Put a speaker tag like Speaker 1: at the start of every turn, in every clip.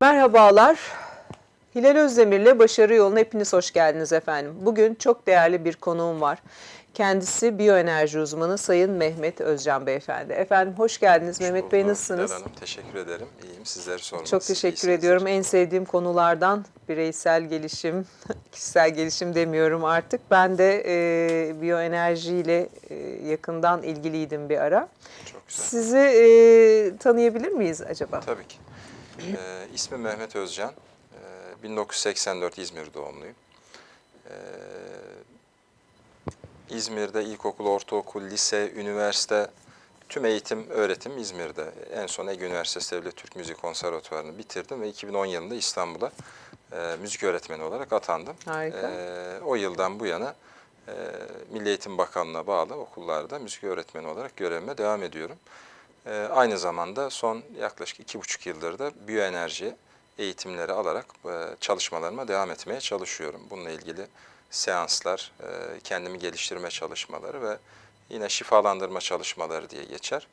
Speaker 1: Merhabalar. Hilal Özdemir'le Başarı Yoluna hepiniz hoş geldiniz efendim. Bugün çok değerli bir konuğum var. Kendisi biyoenerji uzmanı Sayın Mehmet Özcan Beyefendi. Efendim hoş geldiniz. Mehmet Bey nasılsınız?
Speaker 2: Hilal Hanım, teşekkür ederim. İyiyim. Sizleri sormak.
Speaker 1: Çok teşekkür ediyorum. En sevdiğim konulardan bireysel gelişim, kişisel gelişim demiyorum artık. Ben de e, biyoenerjiyle e, yakından ilgiliydim bir ara.
Speaker 2: Çok güzel.
Speaker 1: Sizi e, tanıyabilir miyiz acaba?
Speaker 2: Tabii ki. Ee, ismim Mehmet Özcan. Ee, 1984 İzmir doğumluyum. Ee, İzmir'de ilkokul, ortaokul, lise, üniversite, tüm eğitim, öğretim İzmir'de. En son Ege Üniversitesi Devlet Türk Müzik Konservatuvarı'nı bitirdim ve 2010 yılında İstanbul'a e, müzik öğretmeni olarak atandım.
Speaker 1: Harika.
Speaker 2: Ee, o yıldan bu yana e, Milli Eğitim Bakanlığı'na bağlı okullarda müzik öğretmeni olarak görevime devam ediyorum. Ee, aynı zamanda son yaklaşık iki buçuk yıldır da biyoenerji eğitimleri alarak e, çalışmalarıma devam etmeye çalışıyorum. Bununla ilgili seanslar, e, kendimi geliştirme çalışmaları ve yine şifalandırma çalışmaları diye geçer.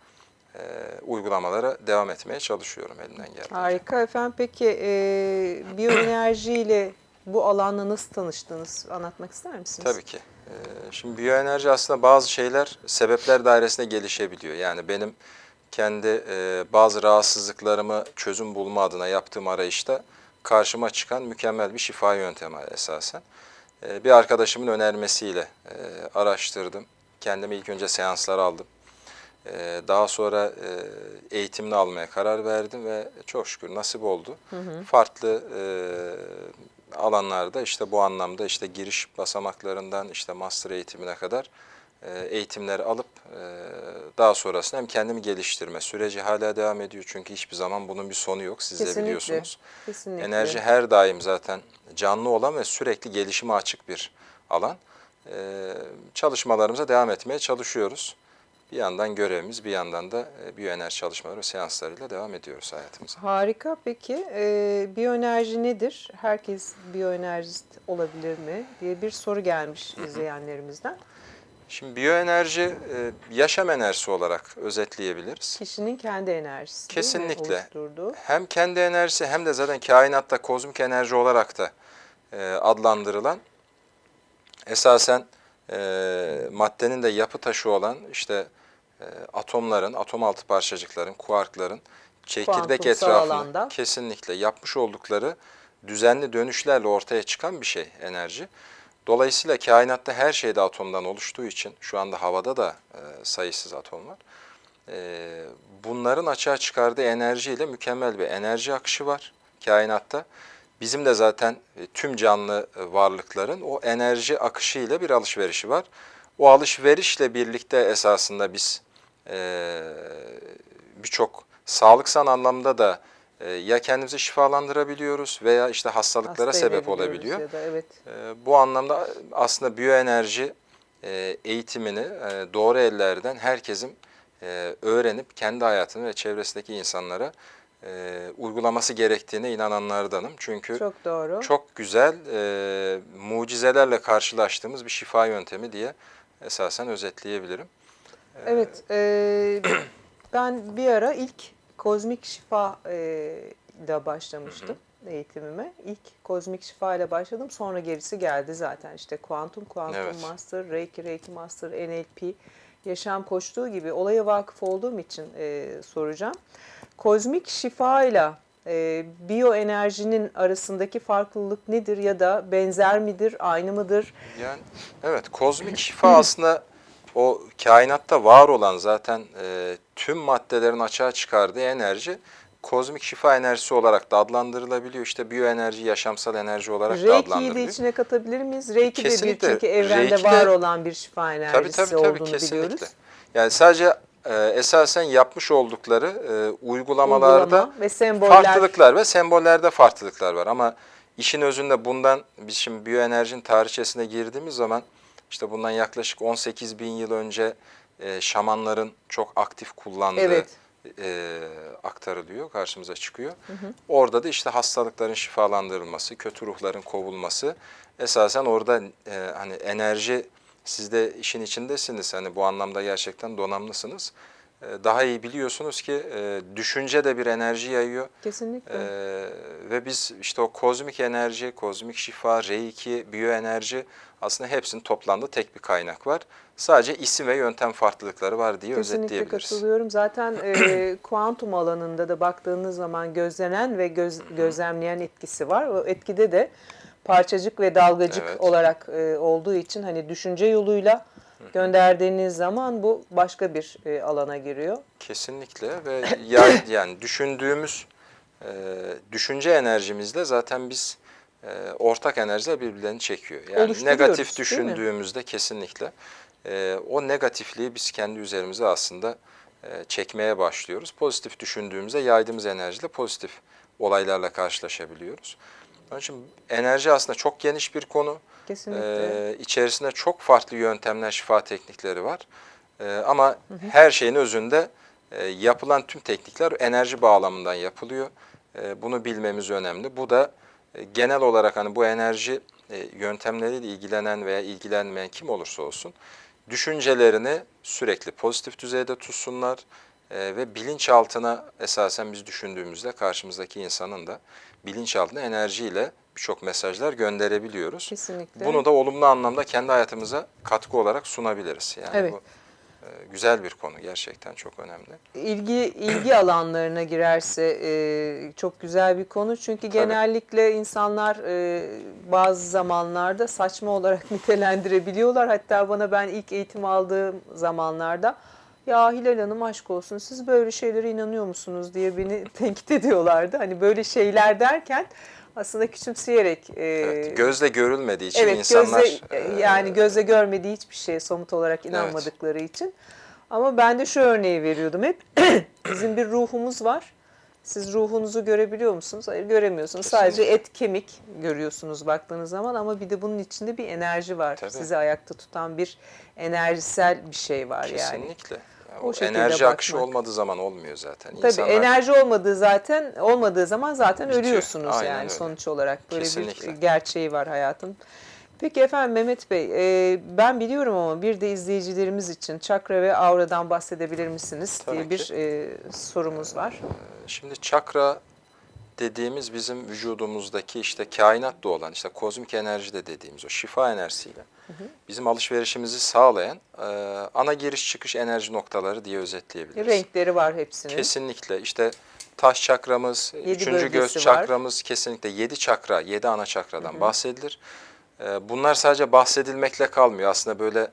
Speaker 2: E, uygulamalara devam etmeye çalışıyorum elimden geldiğince.
Speaker 1: Harika efendim. Peki e, biyoenerjiyle bu alanla nasıl tanıştınız? Anlatmak ister misiniz?
Speaker 2: Tabii ki. Ee, Şimdi biyoenerji aslında bazı şeyler sebepler dairesinde gelişebiliyor. Yani benim kendi e, bazı rahatsızlıklarımı çözüm bulma adına yaptığım arayışta karşıma çıkan mükemmel bir şifa yöntemi esasen. E, Bir arkadaşımın önermesiyle e, araştırdım. Kendime ilk önce seanslar aldım. E, Daha sonra e, eğitimini almaya karar verdim ve çok şükür nasip oldu. Farklı e, alanlarda işte bu anlamda işte giriş basamaklarından işte master eğitimine kadar e, eğitimleri alıp e, daha sonrasında hem kendimi geliştirme süreci hala devam ediyor. Çünkü hiçbir zaman bunun bir sonu yok. Siz de
Speaker 1: Kesinlikle.
Speaker 2: biliyorsunuz.
Speaker 1: Kesinlikle.
Speaker 2: Enerji her daim zaten canlı olan ve sürekli gelişime açık bir alan. Ee, çalışmalarımıza devam etmeye çalışıyoruz. Bir yandan görevimiz, bir yandan da e, biyoenerji çalışmaları ve seanslarıyla devam ediyoruz hayatımıza.
Speaker 1: Harika. Peki e, biyoenerji nedir? Herkes biyoenerjist olabilir mi? diye bir soru gelmiş izleyenlerimizden.
Speaker 2: Şimdi biyoenerji e, yaşam enerjisi olarak özetleyebiliriz.
Speaker 1: Kişinin kendi enerjisi?
Speaker 2: Kesinlikle. Hem kendi enerjisi hem de zaten kainatta kozmik enerji olarak da e, adlandırılan esasen e, maddenin de yapı taşı olan işte atomların, atom altı parçacıkların, kuarkların çekirdek etrafında
Speaker 1: alanda.
Speaker 2: kesinlikle yapmış oldukları düzenli dönüşlerle ortaya çıkan bir şey enerji. Dolayısıyla kainatta her şeyde atomdan oluştuğu için şu anda havada da e, sayısız atom var. E, bunların açığa çıkardığı enerjiyle mükemmel bir enerji akışı var kainatta. Bizim de zaten e, tüm canlı e, varlıkların o enerji akışı ile bir alışverişi var. O alışverişle birlikte esasında biz e, birçok sağlıksal anlamda da ya kendimizi şifalandırabiliyoruz veya işte hastalıklara
Speaker 1: Hasta
Speaker 2: sebep olabiliyor.
Speaker 1: Da, evet.
Speaker 2: E, Bu anlamda aslında biyoenerji e, eğitimini e, doğru ellerden herkesin e, öğrenip kendi hayatını ve çevresindeki insanlara e, uygulaması gerektiğine inananlardanım. Çünkü çok,
Speaker 1: Çok doğru.
Speaker 2: güzel e, mucizelerle karşılaştığımız bir şifa yöntemi diye esasen özetleyebilirim.
Speaker 1: Evet, e, ben bir ara ilk kozmik şifa e, ile başlamıştım eğitimime. İlk kozmik şifa ile başladım. Sonra gerisi geldi zaten. İşte kuantum, kuantum
Speaker 2: Evet.
Speaker 1: master, reiki, reiki master, NLP, yaşam koçluğu gibi olaya vakıf olduğum için e, soracağım. Kozmik şifa ile e, biyoenerjinin arasındaki farklılık nedir ya da benzer midir, aynı mıdır?
Speaker 2: Yani evet kozmik şifa aslında o kainatta var olan zaten e, tüm maddelerin açığa çıkardığı enerji kozmik şifa enerjisi olarak da adlandırılabiliyor. İşte biyoenerji, yaşamsal enerji olarak da
Speaker 1: Reiki'yi de
Speaker 2: adlandırılıyor.
Speaker 1: içine katabilir miyiz? Reiki de bir
Speaker 2: Kesinlikle.
Speaker 1: çünkü evrende
Speaker 2: Reiki de-
Speaker 1: var olan bir şifa
Speaker 2: Tabii
Speaker 1: enerjisi
Speaker 2: tabii tabii
Speaker 1: olduğunu
Speaker 2: kesinlikle.
Speaker 1: biliyoruz.
Speaker 2: Yani sadece e, esasen yapmış oldukları e, uygulamalarda
Speaker 1: Uygulama ve semboller.
Speaker 2: farklılıklar ve sembollerde farklılıklar var. Ama işin özünde bundan biz şimdi biyoenerjinin tarihçesine girdiğimiz zaman işte bundan yaklaşık 18 bin yıl önce e, şamanların çok aktif kullandığı
Speaker 1: Evet.
Speaker 2: e, aktarılıyor, karşımıza çıkıyor. Orada da işte hastalıkların şifalandırılması, kötü ruhların kovulması esasen orada e, hani enerji siz de işin içindesiniz. Hani bu anlamda gerçekten donanımlısınız. E, daha iyi biliyorsunuz ki e, düşünce de bir enerji yayıyor.
Speaker 1: Kesinlikle.
Speaker 2: Ee, ve biz işte o kozmik enerji, kozmik şifa, reiki, biyoenerji aslında hepsinin toplandığı tek bir kaynak var. Sadece isim ve yöntem farklılıkları var diye
Speaker 1: Kesinlikle
Speaker 2: özetleyebiliriz.
Speaker 1: katılıyorum. Zaten e, kuantum alanında da baktığınız zaman gözlenen ve göz, gözlemleyen etkisi var. O etkide de parçacık ve dalgacık
Speaker 2: Evet.
Speaker 1: olarak e, olduğu için hani düşünce yoluyla gönderdiğiniz zaman bu başka bir e, alana giriyor.
Speaker 2: Kesinlikle ve ya- yani düşündüğümüz e, düşünce enerjimizle zaten biz e, ortak enerjiler birbirlerini çekiyor. Yani negatif düşündüğümüzde kesinlikle e, o negatifliği biz kendi üzerimize aslında e, çekmeye başlıyoruz. Pozitif düşündüğümüzde yaydığımız enerjiyle pozitif olaylarla karşılaşabiliyoruz. Onun için enerji aslında çok geniş bir konu.
Speaker 1: Kesinlikle.
Speaker 2: Ee, içerisinde çok farklı yöntemler, şifa teknikleri var. Ee, ama her şeyin özünde e, yapılan tüm teknikler enerji bağlamından yapılıyor. Ee, bunu bilmemiz önemli. Bu da e, genel olarak hani bu enerji e, yöntemleriyle ilgilenen veya ilgilenmeyen kim olursa olsun düşüncelerini sürekli pozitif düzeyde tutsunlar e, ve bilinçaltına esasen biz düşündüğümüzde karşımızdaki insanın da bilinçaltına enerjiyle birçok mesajlar gönderebiliyoruz.
Speaker 1: Kesinlikle.
Speaker 2: Bunu da olumlu anlamda kendi hayatımıza katkı olarak sunabiliriz. Yani
Speaker 1: Evet.
Speaker 2: bu e, güzel bir konu gerçekten çok önemli.
Speaker 1: ilgi ilgi alanlarına girerse e, çok güzel bir konu. Çünkü genellikle insanlar e, bazı zamanlarda saçma olarak nitelendirebiliyorlar. Hatta bana ben ilk eğitim aldığım zamanlarda ya Hilal Hanım aşk olsun siz böyle şeylere inanıyor musunuz diye beni tenkit ediyorlardı. Hani böyle şeyler derken aslında küçümseyerek e,
Speaker 2: Evet, gözle görülmediği için
Speaker 1: Evet,
Speaker 2: insanlar
Speaker 1: gözle,
Speaker 2: e,
Speaker 1: yani gözle görmediği hiçbir şeye somut olarak inanmadıkları için. Ama ben de şu örneği veriyordum hep. Bizim bir ruhumuz var. Siz ruhunuzu görebiliyor musunuz? Hayır göremiyorsunuz.
Speaker 2: Kesinlikle.
Speaker 1: Sadece et kemik görüyorsunuz baktığınız zaman ama bir de bunun içinde bir enerji var.
Speaker 2: Tabii.
Speaker 1: Sizi ayakta tutan bir enerjisel bir şey var yani.
Speaker 2: kesinlikle.
Speaker 1: O
Speaker 2: o
Speaker 1: şekilde
Speaker 2: enerji akışı
Speaker 1: bakmak.
Speaker 2: olmadığı zaman olmuyor zaten.
Speaker 1: Tabii
Speaker 2: İnsanlar-
Speaker 1: enerji olmadığı zaten olmadığı zaman zaten
Speaker 2: Bitiyor.
Speaker 1: ölüyorsunuz
Speaker 2: Aynen
Speaker 1: yani
Speaker 2: öyle.
Speaker 1: sonuç olarak böyle
Speaker 2: Kesinlikle.
Speaker 1: bir gerçeği var hayatın. Peki efendim Mehmet Bey, e, ben biliyorum ama bir de izleyicilerimiz için çakra ve auradan bahsedebilir misiniz
Speaker 2: Tabii
Speaker 1: diye bir
Speaker 2: ki.
Speaker 1: e, sorumuz var.
Speaker 2: Şimdi çakra dediğimiz bizim vücudumuzdaki işte kainatta olan işte kozmik enerji de dediğimiz o şifa enerjisiyle bizim alışverişimizi sağlayan e, ana giriş çıkış enerji noktaları diye özetleyebiliriz.
Speaker 1: Renkleri var hepsinin.
Speaker 2: Kesinlikle işte taş çakramız,
Speaker 1: Yedi
Speaker 2: üçüncü göz
Speaker 1: bölgesi var.
Speaker 2: çakramız kesinlikle yedi çakra, yedi ana çakradan bahsedilir. Ee, Bunlar sadece bahsedilmekle kalmıyor. Aslında böyle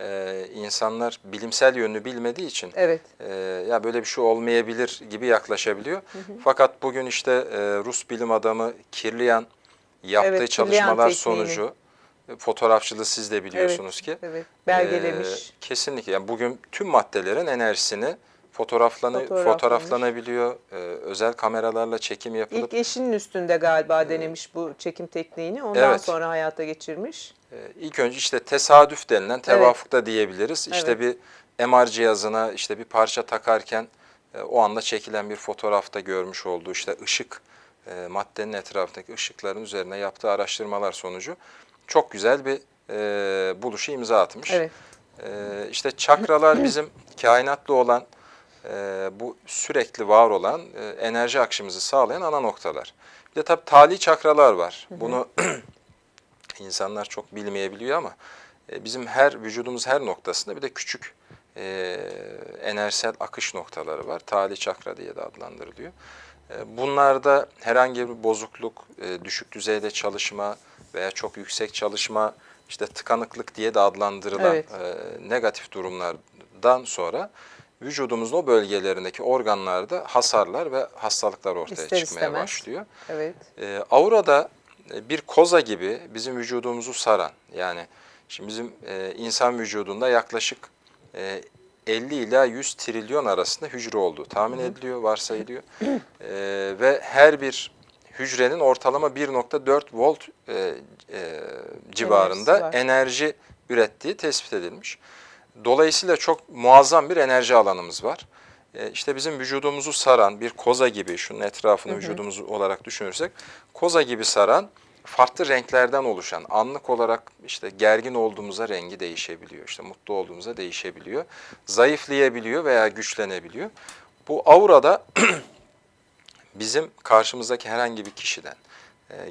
Speaker 2: e, insanlar bilimsel yönünü bilmediği için
Speaker 1: Evet.
Speaker 2: e, ya böyle bir şey olmayabilir gibi yaklaşabiliyor. Fakat bugün işte e, Rus bilim adamı Kirlian yaptığı
Speaker 1: Evet, Kirlian
Speaker 2: çalışmalar
Speaker 1: tekniğini.
Speaker 2: sonucu e, fotoğrafçılığı siz de biliyorsunuz ki.
Speaker 1: Evet. Belgelemiş.
Speaker 2: Ee, kesinlikle. Yani bugün tüm maddelerin enerjisini fotoğraflanı, fotoğraflanabiliyor. Ee, özel kameralarla çekim yapılıp
Speaker 1: İlk eşinin üstünde galiba denemiş bu çekim tekniğini. Ondan
Speaker 2: Evet.
Speaker 1: sonra hayata geçirmiş.
Speaker 2: e, ilk önce işte tesadüf denilen tevafuk da diyebiliriz. İşte
Speaker 1: Evet.
Speaker 2: bir MR cihazına işte bir parça takarken e, o anda çekilen bir fotoğrafta görmüş olduğu işte ışık e, maddenin etrafındaki ışıkların üzerine yaptığı araştırmalar sonucu çok güzel bir e, buluşu imza atmış.
Speaker 1: Evet.
Speaker 2: Ee, işte çakralar bizim kainatla olan e, bu sürekli var olan e, enerji akışımızı sağlayan ana noktalar. Bir de tabii tali çakralar var. Bunu insanlar çok bilmeyebiliyor ama e, bizim her vücudumuz her noktasında bir de küçük e, enerjisel akış noktaları var. Tali çakra diye de adlandırılıyor. E, bunlarda herhangi bir bozukluk, e, düşük düzeyde çalışma veya çok yüksek çalışma, işte tıkanıklık diye de adlandırılan
Speaker 1: Evet.
Speaker 2: e, negatif durumlardan sonra vücudumuzun o bölgelerindeki organlarda hasarlar ve hastalıklar ortaya
Speaker 1: İster
Speaker 2: çıkmaya
Speaker 1: istemez.
Speaker 2: başlıyor.
Speaker 1: Evet.
Speaker 2: E, aurada bir koza gibi bizim vücudumuzu saran yani şimdi bizim e, insan vücudunda yaklaşık e, 50 ila 100 trilyon arasında hücre olduğu tahmin ediliyor, varsayılıyor. E, ve her bir hücrenin ortalama 1.4 volt e, e, civarında enerji ürettiği tespit edilmiş. Dolayısıyla çok muazzam bir enerji alanımız var. E, işte bizim vücudumuzu saran bir koza gibi, şunun etrafını vücudumuz olarak düşünürsek, koza gibi saran farklı renklerden oluşan anlık olarak işte gergin olduğumuzda rengi değişebiliyor. işte mutlu olduğumuzda değişebiliyor. Zayıflayabiliyor veya güçlenebiliyor. Bu aurada bizim karşımızdaki herhangi bir kişiden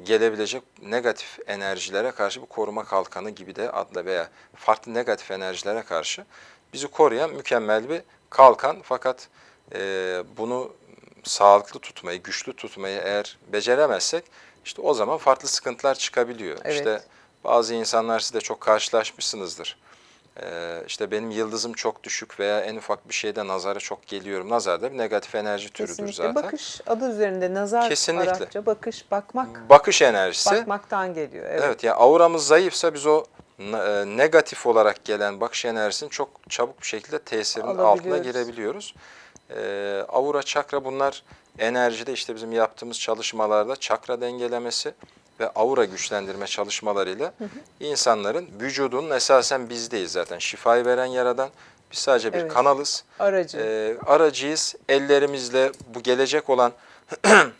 Speaker 2: gelebilecek negatif enerjilere karşı bir koruma kalkanı gibi de adla veya farklı negatif enerjilere karşı bizi koruyan mükemmel bir kalkan. Fakat e, bunu sağlıklı tutmayı, güçlü tutmayı eğer beceremezsek işte o zaman farklı sıkıntılar çıkabiliyor.
Speaker 1: Evet.
Speaker 2: İşte bazı insanlar siz de çok karşılaşmışsınızdır. Ee, işte benim yıldızım çok düşük veya en ufak bir şeyde nazara çok geliyorum. Nazar da bir negatif enerji türüdür
Speaker 1: Kesinlikle.
Speaker 2: zaten.
Speaker 1: Bakış adı üzerinde nazar
Speaker 2: Kesinlikle.
Speaker 1: Arapça bakış, bakmak,
Speaker 2: Bakış enerjisi.
Speaker 1: bakmaktan geliyor. Evet.
Speaker 2: Evet, yani auramız zayıfsa biz o e, negatif olarak gelen bakış enerjisinin çok çabuk bir şekilde tesirinin altına girebiliyoruz. Ee, aura, çakra bunlar enerjide işte bizim yaptığımız çalışmalarda çakra dengelemesi ve aura güçlendirme çalışmalarıyla insanların vücudunun esasen bizdeyiz zaten. Şifayı veren yaradan biz sadece bir
Speaker 1: Evet.
Speaker 2: kanalız.
Speaker 1: Aracı.
Speaker 2: Ee, aracıyız. Ellerimizle bu gelecek olan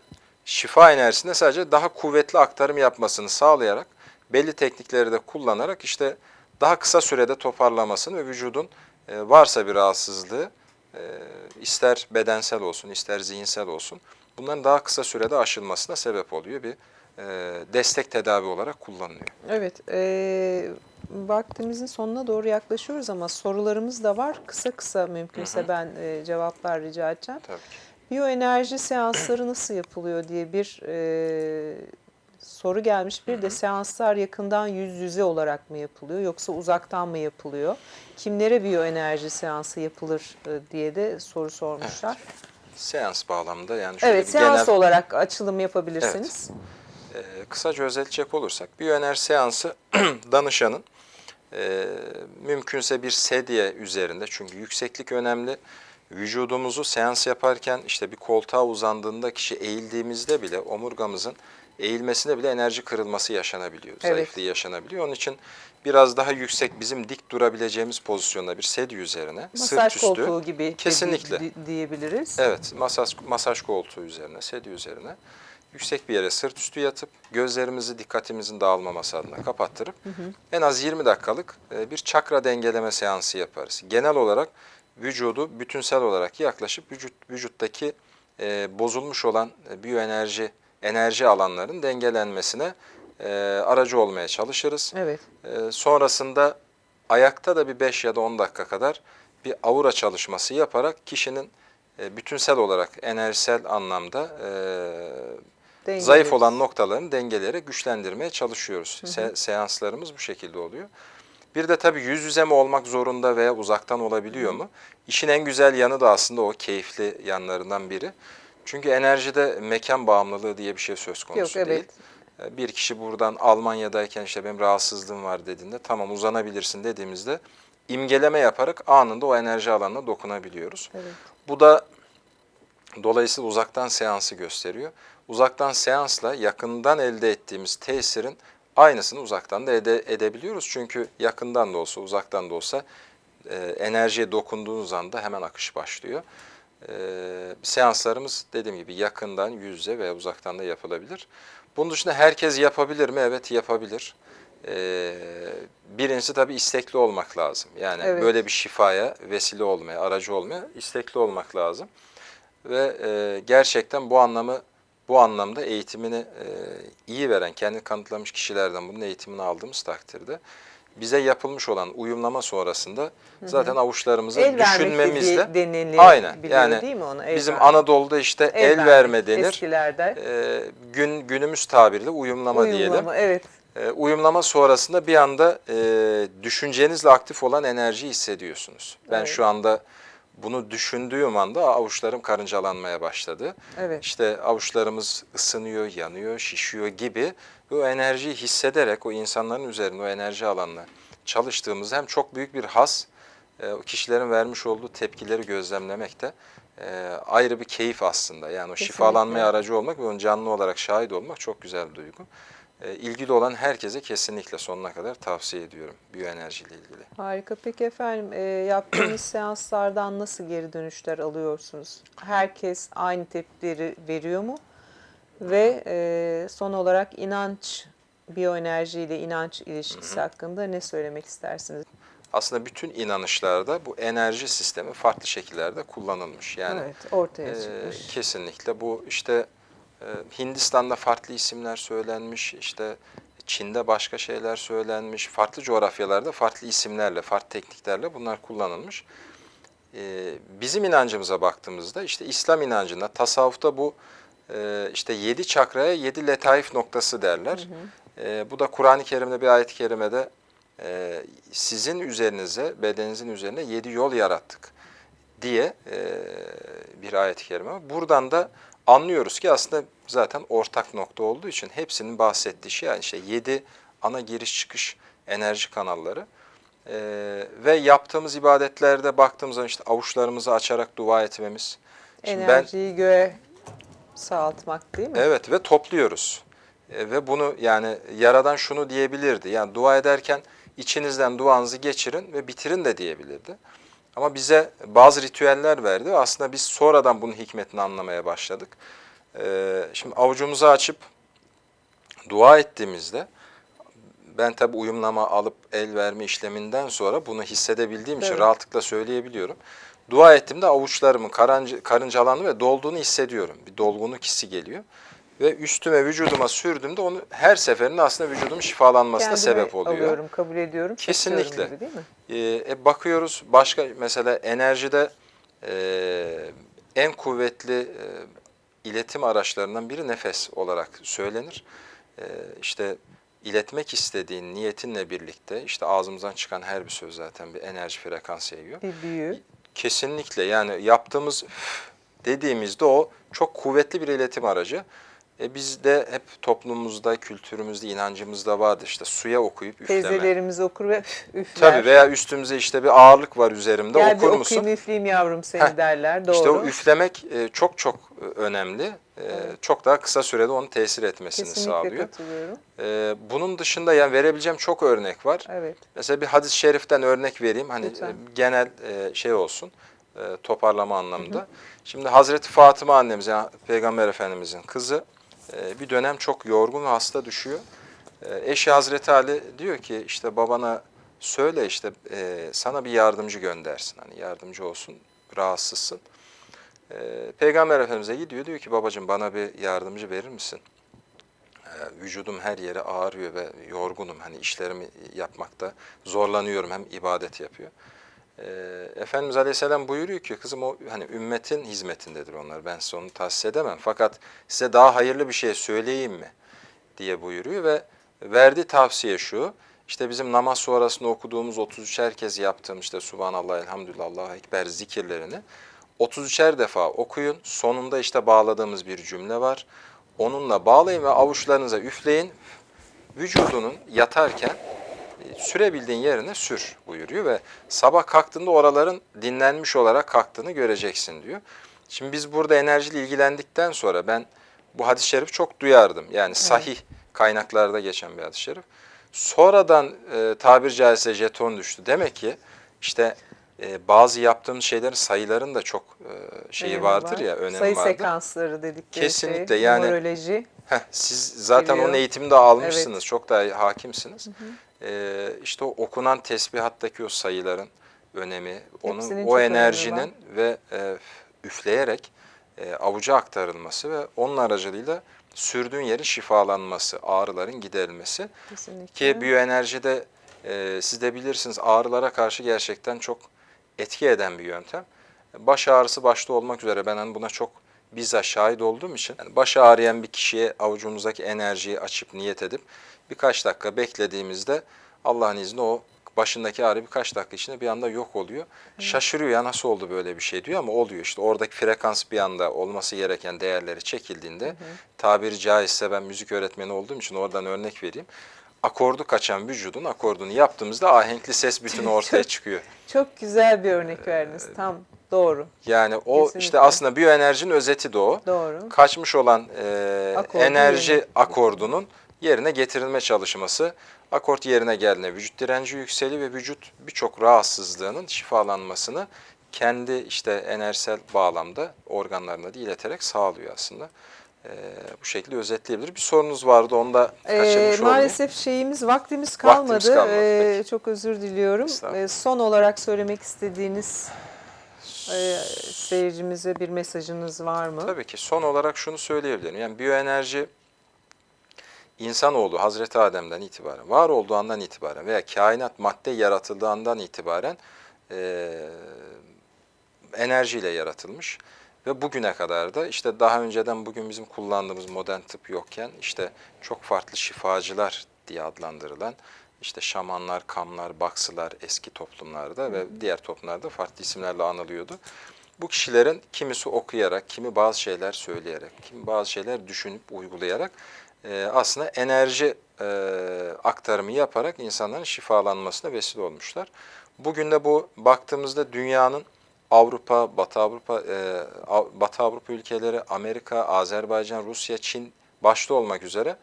Speaker 2: şifa enerjisine sadece daha kuvvetli aktarım yapmasını sağlayarak belli teknikleri de kullanarak işte daha kısa sürede toparlamasını ve vücudun e, varsa bir rahatsızlığı e, ister bedensel olsun ister zihinsel olsun bunların daha kısa sürede aşılmasına sebep oluyor bir e, destek tedavi olarak kullanılıyor.
Speaker 1: Evet, eee vaktimizin sonuna doğru yaklaşıyoruz ama sorularımız da var. Kısa kısa mümkünse ben eee, cevaplar rica edeceğim.
Speaker 2: Tabii ki.
Speaker 1: Biyoenerji seansları nasıl yapılıyor diye bir eee, soru gelmiş. Bir de seanslar yakından yüz yüze olarak mı yapılıyor yoksa uzaktan mı yapılıyor? Kimlere biyoenerji seansı yapılır eee, diye de soru sormuşlar.
Speaker 2: Seans bağlamında yani şöyle
Speaker 1: Evet,
Speaker 2: bir
Speaker 1: seans
Speaker 2: genel
Speaker 1: olarak açılım yapabilirsiniz.
Speaker 2: Ee, kısaca özetleyecek olursak biyoenerji seansı danışanın e, mümkünse bir sedye üzerinde çünkü yükseklik önemli. Vücudumuzu seans yaparken işte bir koltuğa uzandığında kişi eğildiğimizde bile omurgamızın eğilmesinde bile enerji kırılması yaşanabiliyor.
Speaker 1: Evet.
Speaker 2: Zayıflığı yaşanabiliyor. Onun için biraz daha yüksek bizim dik durabileceğimiz pozisyonda bir sedye üzerine
Speaker 1: Masaj
Speaker 2: sırt üstü.
Speaker 1: koltuğu gibi
Speaker 2: Kesinlikle.
Speaker 1: di- diyebiliriz.
Speaker 2: Evet, masaj, masaj koltuğu üzerine, sedye üzerine yüksek bir yere sırt üstü yatıp gözlerimizi dikkatimizin dağılmaması adına kapattırıp en az 20 dakikalık e, bir çakra dengeleme seansı yaparız. Genel olarak vücudu bütünsel olarak yaklaşıp vücut vücuttaki e, bozulmuş olan e, biyoenerji enerji alanların dengelenmesine e, aracı olmaya çalışırız.
Speaker 1: Evet.
Speaker 2: Ee, sonrasında ayakta da bir 5 ya da 10 dakika kadar bir aura çalışması yaparak kişinin e, bütünsel olarak enerjisel anlamda e,
Speaker 1: Dengeliyoruz.
Speaker 2: zayıf olan noktalarını dengeleyerek güçlendirmeye çalışıyoruz. Se- seanslarımız bu şekilde oluyor. Bir de tabii yüz yüze mi olmak zorunda veya uzaktan olabiliyor mu? İşin en güzel yanı da aslında o keyifli yanlarından biri. Çünkü enerjide mekan bağımlılığı diye bir şey söz konusu
Speaker 1: Yok,
Speaker 2: değil.
Speaker 1: evet.
Speaker 2: E, Bir kişi buradan Almanya'dayken işte benim rahatsızlığım var dediğinde tamam uzanabilirsin dediğimizde imgeleme yaparak anında o enerji alanına dokunabiliyoruz.
Speaker 1: Evet.
Speaker 2: Bu da dolayısıyla uzaktan seansı gösteriyor. Uzaktan seansla yakından elde ettiğimiz tesirin aynısını uzaktan da ede, edebiliyoruz. Çünkü yakından da olsa uzaktan da olsa e, enerjiye dokunduğunuz anda hemen akış başlıyor. E, seanslarımız dediğim gibi yakından, yüz yüze veya uzaktan da yapılabilir. Bunun dışında herkes yapabilir mi? Evet yapabilir. E, birincisi tabii istekli olmak lazım. Yani
Speaker 1: Evet.
Speaker 2: böyle bir şifaya vesile olmaya, aracı olmaya istekli olmak lazım. Ve e, gerçekten bu anlamı bu anlamda eğitimini e, iyi veren, kendi kanıtlamış kişilerden bunun eğitimini aldığımız takdirde bize yapılmış olan uyumlama sonrasında zaten avuçlarımızı
Speaker 1: El
Speaker 2: düşünmemizle
Speaker 1: deniliyor
Speaker 2: Aynen. Yani
Speaker 1: değil mi onu? El
Speaker 2: bizim
Speaker 1: vermek.
Speaker 2: Anadolu'da işte el,
Speaker 1: vermek
Speaker 2: verme denir.
Speaker 1: Eskilerde.
Speaker 2: E, gün günümüz tabiriyle uyumlama, diyelim.
Speaker 1: Uyumlama, evet.
Speaker 2: E, uyumlama sonrasında bir anda e, düşüncenizle aktif olan enerjiyi hissediyorsunuz. Ben
Speaker 1: Evet.
Speaker 2: şu anda bunu düşündüğüm anda avuçlarım karıncalanmaya başladı.
Speaker 1: Evet.
Speaker 2: İşte avuçlarımız ısınıyor, yanıyor, şişiyor gibi o enerjiyi hissederek o insanların üzerinde o enerji alanına çalıştığımızda hem çok büyük bir has, e, o kişilerin vermiş olduğu tepkileri gözlemlemek de e, ayrı bir keyif aslında. Yani o
Speaker 1: Kesinlikle.
Speaker 2: şifalanmaya aracı olmak ve onun canlı olarak şahit olmak çok güzel bir duygu. E, ilgili olan herkese kesinlikle sonuna kadar tavsiye ediyorum biyoenerjiyle ilgili.
Speaker 1: Harika. Peki efendim e, yaptığınız seanslardan nasıl geri dönüşler alıyorsunuz? Herkes aynı tepkileri veriyor mu? Ve e, son olarak inanç biyoenerji ile inanç ilişkisi hakkında ne söylemek istersiniz?
Speaker 2: Aslında bütün inanışlarda bu enerji sistemi farklı şekillerde kullanılmış. Yani
Speaker 1: evet, ortaya
Speaker 2: Ee,
Speaker 1: çıkmış.
Speaker 2: kesinlikle bu işte e, Hindistan'da farklı isimler söylenmiş, işte Çin'de başka şeyler söylenmiş, farklı coğrafyalarda farklı isimlerle, farklı tekniklerle bunlar kullanılmış. Ee, bizim inancımıza baktığımızda işte İslam inancında, tasavvufta bu e, işte yedi çakraya yedi letaif noktası derler. Ee, bu da Kur'an-ı Kerim'de bir ayet-i kerimede e, sizin üzerinize, bedeninizin üzerine yedi yol yarattık diye e, bir ayet-i kerime. Buradan da anlıyoruz ki aslında zaten ortak nokta olduğu için hepsinin bahsettiği şey yani işte yedi ana giriş çıkış enerji kanalları. E, ve yaptığımız ibadetlerde baktığımız zaman işte avuçlarımızı açarak dua etmemiz. Şimdi ben
Speaker 1: Enerjiyi göğe sağaltmak değil mi?
Speaker 2: Evet ve topluyoruz. E, ve bunu yani Yaradan şunu diyebilirdi. Yani dua ederken içinizden duanızı geçirin ve bitirin de diyebilirdi. Ama bize bazı ritüeller verdi ve aslında biz sonradan bunun hikmetini anlamaya başladık. E, şimdi avucumuzu açıp dua ettiğimizde ben tabi uyumlama alıp el verme işleminden sonra bunu hissedebildiğim için
Speaker 1: Evet.
Speaker 2: rahatlıkla söyleyebiliyorum. Dua ettiğimde avuçlarımın karınca, karıncalandı ve dolduğunu hissediyorum. Bir dolgunluk hissi geliyor. Ve üstüme vücuduma sürdüğümde onu her seferinde aslında vücudumun şifalanmasına
Speaker 1: Kendime
Speaker 2: sebep oluyor.
Speaker 1: alıyorum, kabul ediyorum.
Speaker 2: Kesinlikle.
Speaker 1: gibi değil mi?
Speaker 2: Ee, e, bakıyoruz başka mesela enerjide e, en kuvvetli e, iletim araçlarından biri nefes olarak söylenir. E, işte iletmek istediğin niyetinle birlikte işte ağzımızdan çıkan her bir söz zaten bir enerji frekansı yayıyor.
Speaker 1: Bir büyü.
Speaker 2: Kesinlikle yani yaptığımız dediğimizde o çok kuvvetli bir iletim aracı. E bizde hep toplumumuzda, kültürümüzde, inancımızda vardı işte suya okuyup üfleme.
Speaker 1: Teyzelerimiz okur ve üf, üfler.
Speaker 2: Tabii veya üstümüze işte bir ağırlık var üzerimde
Speaker 1: Gel bir
Speaker 2: okur musun?
Speaker 1: okuyayım üfleyeyim yavrum seni
Speaker 2: Heh,
Speaker 1: derler. Doğru.
Speaker 2: İşte o üflemek e, çok çok e, önemli. E, Çok daha kısa sürede onu tesir etmesini
Speaker 1: Kesinlikle
Speaker 2: sağlıyor.
Speaker 1: katılıyorum.
Speaker 2: Bunun dışında yani verebileceğim çok örnek var.
Speaker 1: Evet.
Speaker 2: Mesela bir hadis-i şeriften örnek vereyim. Hani
Speaker 1: Lütfen.
Speaker 2: genel şey olsun. toparlama anlamda. Şimdi Hazreti Fatıma annemiz yani Peygamber Efendimizin kızı e, bir dönem çok yorgun ve hasta düşüyor. E, Eşi Hazreti Ali diyor ki işte babana söyle işte e, sana bir yardımcı göndersin. Hani yardımcı olsun rahatsızsın. E, Peygamber Efendimiz'e gidiyor diyor ki babacığım bana bir yardımcı verir misin? Vücudum her yere ağrıyor ve yorgunum. Hani işlerimi yapmakta zorlanıyorum. Hem ibadet yapıyor. E, Efendimiz Aleyhisselam buyuruyor ki kızım o hani ümmetin hizmetindedir onlar. Ben size onu tahsis edemem. Fakat size daha hayırlı bir şey söyleyeyim mi? diye buyuruyor ve verdiği tavsiye şu. İşte bizim namaz sonrasında okuduğumuz 33 herkes yaptığım işte Subhanallah, Elhamdülillah, Allahu Ekber zikirlerini 33'er defa okuyun. Sonunda işte bağladığımız bir cümle var. Onunla bağlayın ve avuçlarınıza üfleyin. Vücudunun yatarken sürebildiğin yerine sür buyuruyor ve sabah kalktığında oraların dinlenmiş olarak kalktığını göreceksin diyor. Şimdi biz burada enerjiyle ilgilendikten sonra ben bu hadis-i şerif çok duyardım. Yani sahih kaynaklarda geçen bir hadis-i şerif. Sonradan e, tabir caizse jeton düştü. Demek ki işte e, bazı yaptığımız şeylerin sayıların da çok e, şeyi
Speaker 1: Önemi
Speaker 2: vardır
Speaker 1: var.
Speaker 2: ya, önemi
Speaker 1: Sayı
Speaker 2: vardır.
Speaker 1: sekansları dedikleri
Speaker 2: Kesinlikle,
Speaker 1: şey.
Speaker 2: yani-
Speaker 1: Numeroloji.
Speaker 2: Heh, siz zaten
Speaker 1: Biliyor.
Speaker 2: onun eğitimini de almışsınız. Çok daha hakimsiniz. Ee, işte o okunan tesbihattaki o sayıların önemi, onun
Speaker 1: Hepsinin
Speaker 2: o enerjinin ve e, üfleyerek e, avuca aktarılması ve onun aracılığıyla sürdüğün yerin şifalanması, ağrıların giderilmesi.
Speaker 1: Kesinlikle.
Speaker 2: Ki biyoenerjide e, siz de bilirsiniz ağrılara karşı gerçekten çok etki eden bir yöntem. Baş ağrısı başta olmak üzere ben hani buna çok bizzat şahit olduğum için yani başı ağrıyan bir kişiye avucumuzdaki enerjiyi açıp niyet edip birkaç dakika beklediğimizde Allah'ın izniyle o başındaki ağrı birkaç dakika içinde bir anda yok oluyor. Şaşırıyor ya nasıl oldu böyle bir şey diyor ama oluyor işte oradaki frekans bir anda olması gereken değerleri çekildiğinde tabiri caizse ben müzik öğretmeni olduğum için oradan örnek vereyim. Akordu kaçan vücudun akordunu yaptığımızda ahenkli ses bütünü ortaya çıkıyor.
Speaker 1: Çok güzel bir örnek verdiniz. Tam doğru.
Speaker 2: Yani o
Speaker 1: Kesinlikle.
Speaker 2: işte aslında biyoenerjinin özeti de o.
Speaker 1: Doğru.
Speaker 2: Kaçmış olan e,
Speaker 1: Akordu
Speaker 2: enerji
Speaker 1: yerine-
Speaker 2: akordunun yerine getirilme çalışması. Akort yerine geldiğinde vücut direnci yükseliyor ve vücut birçok rahatsızlığının şifalanmasını kendi işte enerjisel bağlamda organlarına da ileterek sağlıyor aslında. e, bu şekilde özetleyebilir. Bir sorunuz vardı onu da
Speaker 1: Ee,
Speaker 2: kaçırmış olmayayım.
Speaker 1: maalesef şeyimiz vaktimiz kalmadı.
Speaker 2: Vaktimiz kalmadı,
Speaker 1: Ee,
Speaker 2: peki.
Speaker 1: çok özür diliyorum. Ee, son olarak söylemek istediğiniz e, seyircimize bir mesajınız var mı?
Speaker 2: Tabii ki son olarak şunu söyleyebilirim. Yani biyoenerji insanoğlu Hazreti Adem'den itibaren, var olduğu andan itibaren veya kainat madde yaratıldığı andan itibaren eee enerjiyle yaratılmış. Ve bugüne kadar da işte daha önceden bugün bizim kullandığımız modern tıp yokken işte çok farklı şifacılar diye adlandırılan işte şamanlar, kamlar, baksılar eski toplumlarda ve diğer toplumlarda farklı isimlerle anılıyordu. Bu kişilerin kimisi okuyarak, kimi bazı şeyler söyleyerek, kimi bazı şeyler düşünüp uygulayarak e, aslında enerji e, aktarımı yaparak insanların şifalanmasına vesile olmuşlar. Bugün de bu baktığımızda dünyanın Avrupa, Batı Avrupa, e, Batı Avrupa ülkeleri, Amerika, Azerbaycan, Rusya, Çin başta olmak üzere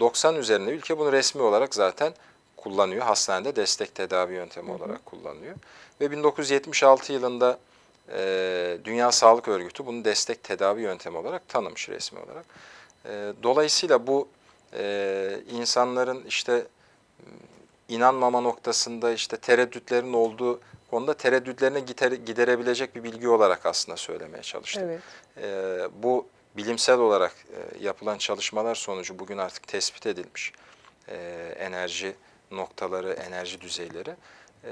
Speaker 2: 90 üzerinde ülke bunu resmi olarak zaten kullanıyor. Hastanede destek tedavi yöntemi olarak kullanıyor. Ve 1976 yılında e, Dünya Sağlık Örgütü bunu destek tedavi yöntemi olarak tanımış resmi olarak. E, dolayısıyla bu e, insanların işte inanmama noktasında işte tereddütlerin olduğu konuda tereddütlerini gider- giderebilecek bir bilgi olarak aslında söylemeye çalıştım.
Speaker 1: Evet.
Speaker 2: Ee, bu bilimsel olarak e, yapılan çalışmalar sonucu bugün artık tespit edilmiş e, enerji noktaları, enerji düzeyleri E,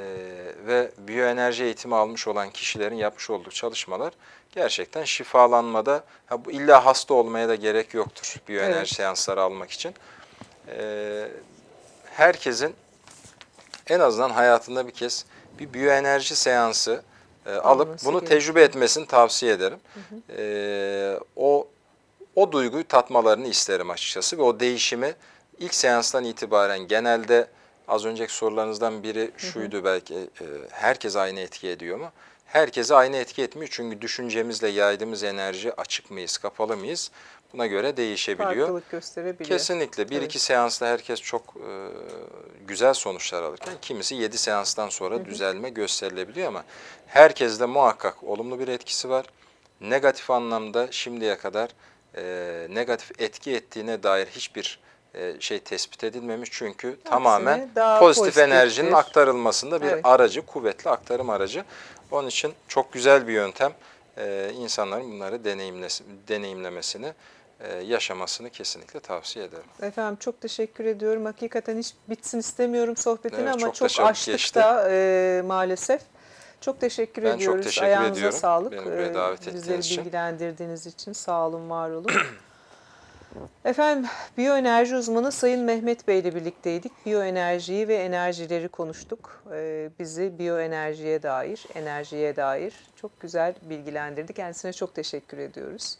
Speaker 2: ve biyoenerji eğitimi almış olan kişilerin yapmış olduğu çalışmalar gerçekten şifalanmada ha, bu illa hasta olmaya da gerek yoktur biyoenerji
Speaker 1: Evet.
Speaker 2: seansları almak için. E, herkesin en azından hayatında bir kez bir biyoenerji seansı e, alıp
Speaker 1: Alması
Speaker 2: bunu
Speaker 1: gerekiyor.
Speaker 2: tecrübe etmesini tavsiye ederim. E, o o duyguyu tatmalarını isterim açıkçası ve o değişimi ilk seanstan itibaren genelde az önceki sorularınızdan biri şuydu belki e, herkes aynı etki ediyor mu? Herkese aynı etki etmiyor çünkü düşüncemizle yaydığımız enerji açık mıyız, kapalı mıyız? Buna göre değişebiliyor.
Speaker 1: Farklılık gösterebiliyor.
Speaker 2: Kesinlikle. Bir
Speaker 1: Evet.
Speaker 2: iki seansta herkes çok e, güzel sonuçlar alırken kimisi yedi seanstan sonra düzelme gösterilebiliyor ama herkeste muhakkak olumlu bir etkisi var. Negatif anlamda şimdiye kadar e, negatif etki ettiğine dair hiçbir şey tespit edilmemiş çünkü tamamen
Speaker 1: daha
Speaker 2: pozitif
Speaker 1: pozitiftir.
Speaker 2: enerjinin aktarılmasında bir
Speaker 1: Evet.
Speaker 2: aracı, kuvvetli aktarım aracı. Onun için çok güzel bir yöntem. E, insanların bunları deneyimlemesini, e, yaşamasını kesinlikle tavsiye ederim.
Speaker 1: Efendim çok teşekkür ediyorum. Hakikaten hiç bitsin istemiyorum sohbetin
Speaker 2: Evet,
Speaker 1: ama
Speaker 2: çok
Speaker 1: çok, açtık
Speaker 2: geçti.
Speaker 1: da e, maalesef. Çok teşekkür
Speaker 2: Ben çok
Speaker 1: ediyoruz.
Speaker 2: teşekkür
Speaker 1: Ayağınıza
Speaker 2: ediyorum.
Speaker 1: sağlık.
Speaker 2: Beni buraya
Speaker 1: E,
Speaker 2: davet
Speaker 1: Bizleri bilgilendirdiğiniz için sağ olun, var olun. Efendim biyoenerji uzmanı Sayın Mehmet Bey ile birlikteydik. Biyoenerjiyi ve enerjileri konuştuk. E, bizi biyoenerjiye dair, enerjiye dair çok güzel bilgilendirdi. Kendisine çok teşekkür ediyoruz.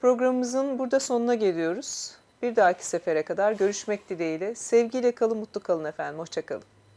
Speaker 1: Programımızın burada sonuna geliyoruz. Bir dahaki sefere kadar görüşmek dileğiyle. Sevgiyle kalın, mutlu kalın efendim. Hoşçakalın.